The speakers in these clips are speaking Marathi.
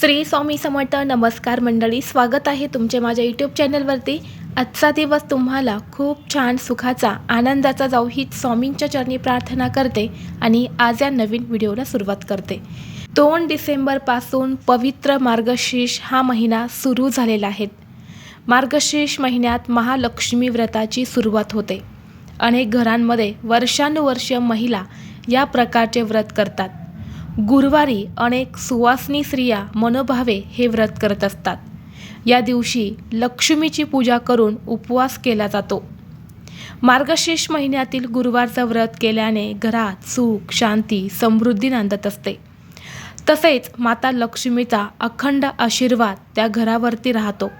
श्री स्वामी समर्थ नमस्कार मंडळी स्वागत आहे तुमचे माझ्या यूट्यूब चॅनलवरती. आजचा दिवस तुम्हाला खूप छान सुखाचा आनंदाचा जाऊ ही स्वामींच्या चरणी प्रार्थना करते आणि आज या नवीन व्हिडिओला सुरुवात करते. दोन डिसेंबरपासून पवित्र मार्गशीर्ष हा महिना सुरू झालेला आहे. मार्गशीर्ष महिन्यात महालक्ष्मी व्रताची सुरुवात होते. अनेक घरांमध्ये वर्षानुवर्ष महिला या प्रकारचे व्रत करतात. गुरुवारी अनेक सुवासनी स्त्रिया मनोभावे हे व्रत करत असतात. या दिवशी लक्ष्मीची पूजा करून उपवास केला जातो. मार्गशीर्ष महिन्यातील गुरुवारचं व्रत केल्याने घरात सुख शांती समृद्धी नांदत असते. तसेच माता लक्ष्मीचा अखंड आशीर्वाद त्या घरावरती राहतो.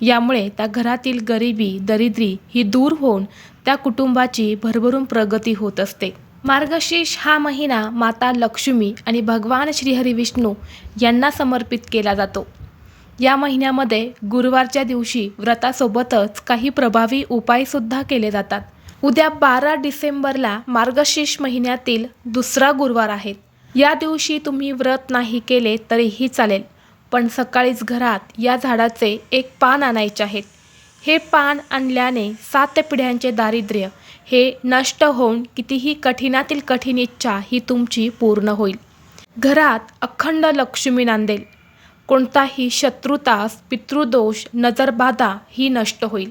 यामुळे त्या घरातील गरिबी दरिद्री ही दूर होऊन त्या कुटुंबाची भरभरून प्रगती होत असते. मार्गशीर्ष हा महिना माता लक्ष्मी आणि भगवान श्रीहरी विष्णू यांना समर्पित केला जातो. या महिन्यामध्ये गुरुवारच्या दिवशी व्रतासोबतच काही प्रभावी उपायसुद्धा केले जातात. उद्या बारा डिसेंबरला मार्गशीर्ष महिन्यातील दुसरा गुरुवार आहे. या दिवशी तुम्ही व्रत नाही केले तरीही चालेल पण सकाळीच घरात या झाडाचे एक पान आणायचे आहेत. हे पान आणल्याने सात पिढ्यांचे दारिद्र्य हे नष्ट होऊन कितीही कठीणातील कठीण इच्छा ही तुमची पूर्ण होईल. घरात अखंड लक्ष्मी नांदेल. कोणताही शत्रुतास पितृदोष नजरबाधा ही नष्ट होईल.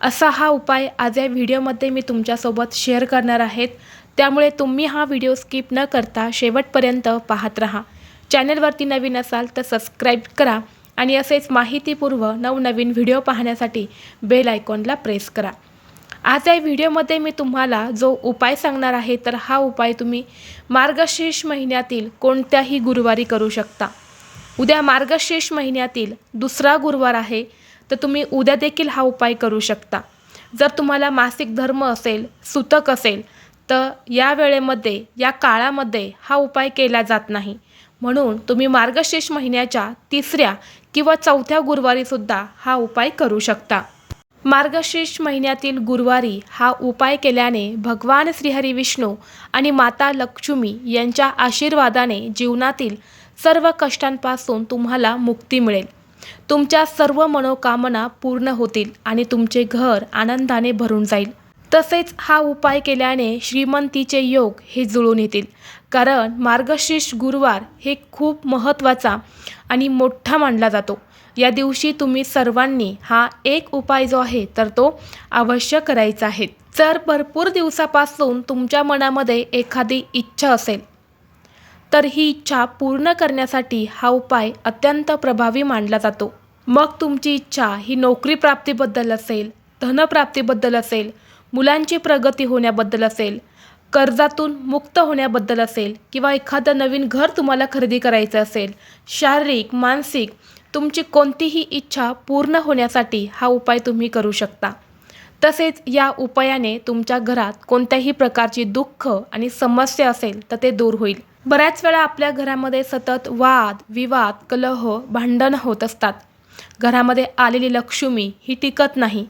असा हा उपाय आज या व्हिडिओमध्ये मी तुमच्यासोबत शेअर करणार आहेत. त्यामुळे तुम्ही हा व्हिडिओ स्किप न करता शेवटपर्यंत पाहत राहा. चॅनलवरती नवीन असाल तर सबस्क्राईब करा. आणि असेच माहितीपूर्व नवनवीन व्हिडिओ पाहण्यासाठी बेल आयकॉनला प्रेस करा. आज या व्हिडिओमध्ये मी तुम्हाला जो उपाय सांगणार आहे तर हा उपाय तुम्ही मार्गशीर्ष महिन्यातील कोणत्याही गुरुवारी करू शकता. उद्या मार्गशीर्ष महिन्यातील दुसरा गुरुवार आहे तर तुम्ही उद्या देखील हा उपाय करू शकता. जर तुम्हाला मासिक धर्म असेल सुतक असेल तर या वेळेमध्ये या काळामध्ये हा उपाय केला जात नाही. म्हणून तुम्ही मार्गशीर्ष महिन्याच्या तिसऱ्या किंवा चौथ्या गुरुवारीसुद्धा हा उपाय करू शकता. मार्गशीर्ष महिन्यातील गुरुवारी हा उपाय केल्याने भगवान श्रीहरी विष्णू आणि माता लक्ष्मी यांच्या आशीर्वादाने जीवनातील सर्व कष्टांपासून तुम्हाला मुक्ती मिळेल. तुमच्या सर्व मनोकामना पूर्ण होतील आणि तुमचे घर आनंदाने भरून जाईल. तसेच हा उपाय केल्याने श्रीमंतीचे योग हे जुळून येतील. कारण मार्गशीर्ष गुरुवार हे खूप महत्त्वाचा आणि मोठा मानला जातो. या दिवशी तुम्ही सर्वांनी हा एक उपाय जो आहे तर तो अवश्य करायचा आहे. जर भरपूर दिवसापासून तुमच्या मनामध्ये एखादी इच्छा असेल तर ही इच्छा पूर्ण करण्यासाठी हा उपाय अत्यंत प्रभावी मानला जातो. मग तुमची इच्छा ही नोकरी प्राप्तीबद्दल असेल धनप्राप्तीबद्दल असेल मुलांची प्रगती होण्याबद्दल असेल कर्जातून मुक्त होण्याबद्दल असेल किंवा एखादं नवीन घर तुम्हाला खरेदी करायचं असेल शारीरिक मानसिक तुमची कोणतीही इच्छा पूर्ण होण्यासाठी हा उपाय तुम्ही करू शकता. तसेच या उपायाने तुमच्या घरात कोणत्याही प्रकारची दुःख आणि समस्या असेल तर ते दूर होईल. बऱ्याच वेळा आपल्या घरामध्ये सतत वाद विवाद कलह भांडण होत असतात. घरामध्ये आलेली लक्ष्मी ही टिकत नाही.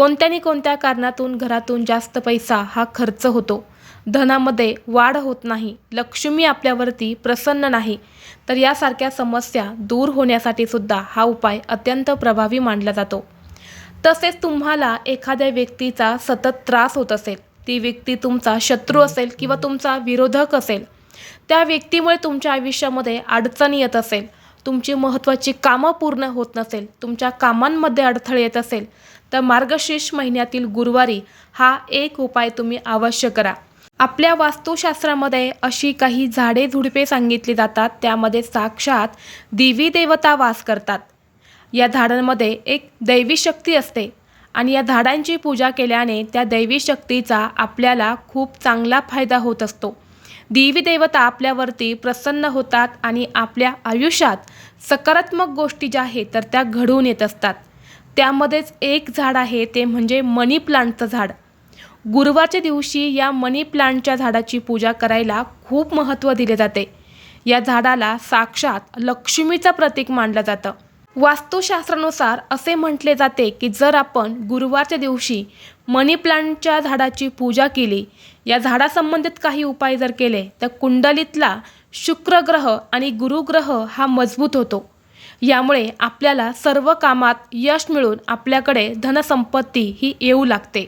कोणत्यानी कोणत्या कारणातून घरातून जास्त पैसा हा खर्च होतो? धनामध्ये वाढ होत नाही. लक्ष्मी आपल्यावरती प्रसन्न नाही. तर यासारख्या समस्या दूर होण्यासाठी सुद्धा हा उपाय अत्यंत प्रभावी मानला जातो. तसेच तुम्हाला एखाद्या व्यक्तीचा सतत त्रास होत असेल ती व्यक्ती तुमचा शत्रू असेल किंवा तुमचा विरोधक असेल त्या व्यक्तीमुळे तुमच्या आयुष्यामध्ये अडचणी येत असेल तुमची महत्त्वाची कामं पूर्ण होत नसेल तुमच्या कामांमध्ये अडथळे येत असेल तर मार्गशीर्ष महिन्यातील गुरुवारी हा एक उपाय तुम्ही अवश्य करा. आपल्या वास्तुशास्त्रामध्ये अशी काही झाडे झुडपे सांगितली जातात त्यामध्ये साक्षात देवी देवता वास करतात. या झाडांमध्ये एक दैवी शक्ती असते आणि या झाडांची पूजा केल्याने त्या दैवी शक्तीचा आपल्याला खूप चांगला फायदा होत असतो. देवी देवता आपल्यावरती प्रसन्न होतात आणि आपल्या आयुष्यात सकारात्मक गोष्टी ज्या आहेत तर त्या घडून येत असतात. त्यामध्येच एक झाड आहे ते म्हणजे मनी प्लांटचं झाड. गुरुवारच्या दिवशी या मनी प्लांटच्या झाडाची पूजा करायला खूप महत्त्व दिले जाते. या झाडाला साक्षात लक्ष्मीचं प्रतीक मानलं जातं. वास्तुशास्त्रानुसार असे म्हटले जाते की जर आपण गुरुवारच्या दिवशी मनी प्लांटच्या झाडाची पूजा केली या झाडासंबंधित काही उपाय जर केले तर कुंडलीतला शुक्रग्रह आणि गुरुग्रह हा मजबूत होतो. यामुळे आपल्याला सर्व कामात यश मिळून आपल्याकडे धनसंपत्ती ही येऊ लागते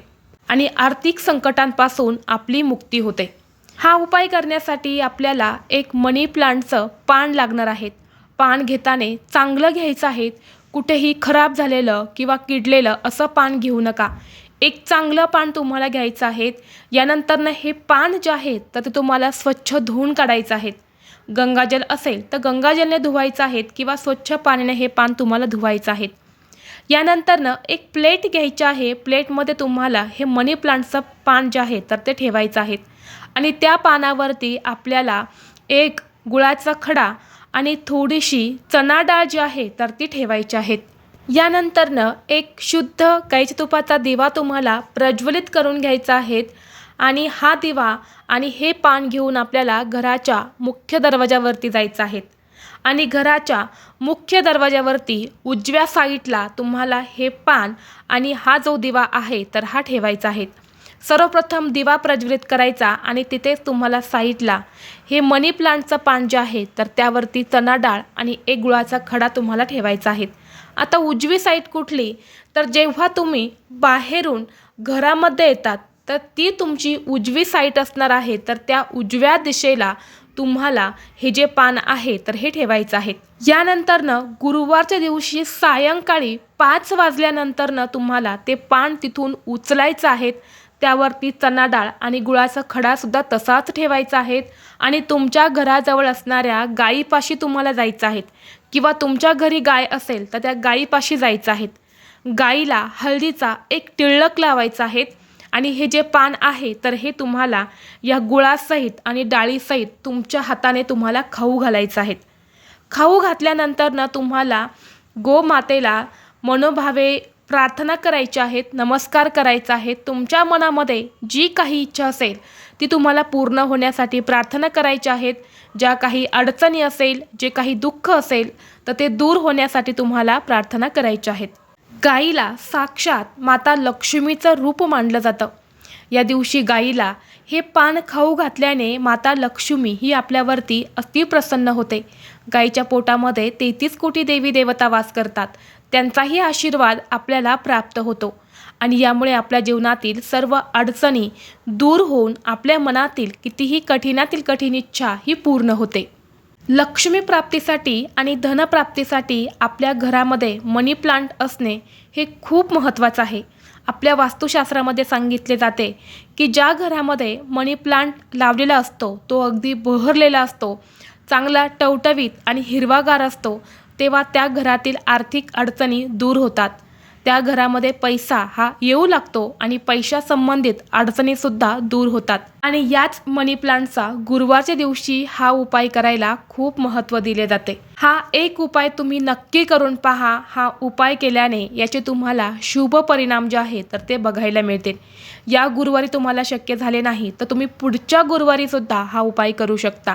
आणि आर्थिक संकटांपासून आपली मुक्ती होते. हा उपाय करण्यासाठी आपल्याला एक मनी प्लांटचं पान लागणार आहेत. पान घेताना चांगलं घ्यायचं आहे कुठेही खराब झालेलं किंवा किडलेलं असं पान घेऊ नका. एक चांगलं पान तुम्हाला घ्यायचं आहे. यानंतरनं हे पान जे आहे तर ते तुम्हाला स्वच्छ धुवून काढायचं आहे. गंगाजल असेल तर गंगाजलने धुवायचं आहेत किंवा स्वच्छ पाण्याने हे पान तुम्हाला धुवायचं आहे यानंतरनं एक प्लेट घ्यायची आहे. प्लेटमध्ये तुम्हाला हे मनी प्लांटचं पान जे आहे तर ते ठेवायचं आहे. आणि त्या पानावरती आपल्याला एक गुळाचा खडा आणि थोडीशी चणा डाळ जी आहे तर ती ठेवायची आहेत यानंतरनं एक शुद्ध गाईच्या तुपाचा दिवा तुम्हाला प्रज्वलित करून घ्यायचा आहे. आणि हा दिवा आणि हे पान घेऊन आपल्याला घराच्या मुख्य दरवाजावरती जायचं आहे. आणि घराच्या मुख्य दरवाजावरती उजव्या साईडला तुम्हाला हे पान आणि हा जो दिवा आहे तर हा ठेवायचा आहे. सर्वप्रथम दिवा प्रज्वलित करायचा आणि तिथेच तुम्हाला साईडला हे मनी प्लांटचं पान जे आहे तर त्यावरती चणा डाळ आणि एक गुळाचा खडा तुम्हाला ठेवायचा आहे. आता उजवी साईड कुठली? तर जेव्हा तुम्ही बाहेरून घरामध्ये येतात तर ती तुमची उजवी साईट असणार आहे. तर त्या उजव्या दिशेला तुम्हाला हे जे पान आहे तर हे ठेवायचं आहे. यानंतरनं गुरुवारच्या दिवशी सायंकाळी पाच वाजल्यानंतरनं तुम्हाला ते पान तिथून उचलायचं आहेत त्यावरती चना डाळ आणि गुळाचा खडासुद्धा तसाच ठेवायचा आहे आणि तुमच्या घराजवळ असणाऱ्या गायीपाशी तुम्हाला जायचं आहेत किंवा तुमच्या घरी गाय असेल तर त्या गायीपाशी जायचं आहेत गाईला हळदीचा एक टिळक लावायचा आहे. आणि हे जे पान आहे तर हे तुम्हाला या गुळासहित आणि डाळीसहित तुमच्या हाताने तुम्हाला खाऊ घालायचं आहेत. खाऊ घातल्यानंतर तुम्हाला गोमातेला मनोभावे प्रार्थना करायची आहेत नमस्कार करायचा आहे तुमच्या मनामध्ये जी काही इच्छा असेल ती तुम्हाला पूर्ण होण्यासाठी प्रार्थना करायच्या आहेत. ज्या काही अडचणी असेल जे काही दुःख असेल तर ते दूर होण्यासाठी तुम्हाला प्रार्थना करायच्या आहेत. गाईला साक्षात माता लक्ष्मीचं रूप मानलं जातं. या दिवशी गाईला हे पान खाऊ घातल्याने माता लक्ष्मी ही आपल्यावरती अतिप्रसन्न होते. गाईच्या पोटामध्ये तेहतीस कोटी देवी देवता वास करतात. त्यांचाही आशीर्वाद आपल्याला प्राप्त होतो. आणि यामुळे आपल्या जीवनातील सर्व अडचणी दूर होऊन आपल्या मनातील कितीही कठीणातील कठीण इच्छा ही पूर्ण होते. लक्ष्मी प्राप्तीसाठी आणि धनप्राप्तीसाठी आपल्या घरामध्ये मनी प्लांट असणे हे खूप महत्त्वाचं आहे. आपल्या वास्तुशास्त्रामध्ये सांगितले जाते की ज्या घरामध्ये मनी प्लांट लावलेला असतो तो अगदी बहरलेला असतो चांगला टवटवीत आणि हिरवागार असतो तेव्हा त्या घरातील आर्थिक अडचणी दूर होतात. त्या घरामध्ये पैसा हा येऊ लागतो आणि पैशासंबंधित अडचणीसुद्धा दूर होतात. आणि याच मनी प्लांटचा गुरुवारच्या दिवशी हा उपाय करायला खूप महत्त्व दिले जाते. हा एक उपाय तुम्ही नक्की करून पहा. हा उपाय केल्याने याचे तुम्हाला शुभ परिणाम जे आहे तर ते बघायला मिळतील. या गुरुवारी तुम्हाला शक्य झाले नाही तर तुम्ही पुढच्या गुरुवारीसुद्धा हा उपाय करू शकता.